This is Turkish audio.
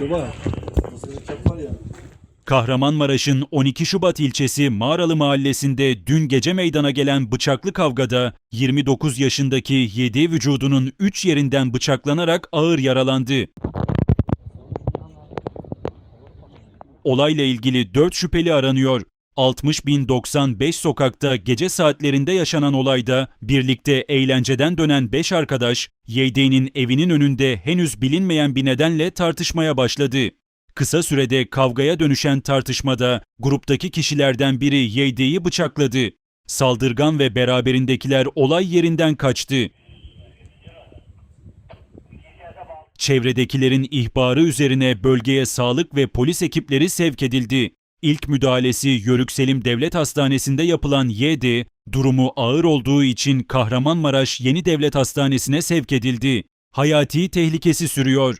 Ya. Kahramanmaraş'ın 12 Şubat ilçesi Mağaralı mahallesinde dün gece meydana gelen bıçaklı kavgada 29 yaşındaki 7 vücudunun 3 yerinden bıçaklanarak ağır yaralandı. Olayla ilgili 4 şüpheli aranıyor. 60.095 sokakta gece saatlerinde yaşanan olayda birlikte eğlenceden dönen 5 arkadaş YD'nin evinin önünde henüz bilinmeyen bir nedenle tartışmaya başladı. Kısa sürede kavgaya dönüşen tartışmada gruptaki kişilerden biri YD'yi bıçakladı. Saldırgan ve beraberindekiler olay yerinden kaçtı. Çevredekilerin ihbarı üzerine bölgeye sağlık ve polis ekipleri sevk edildi. İlk müdahalesi Yörük Selim Devlet Hastanesi'nde yapılan YD, durumu ağır olduğu için Kahramanmaraş Yeni Devlet Hastanesi'ne sevk edildi. Hayati tehlikesi sürüyor.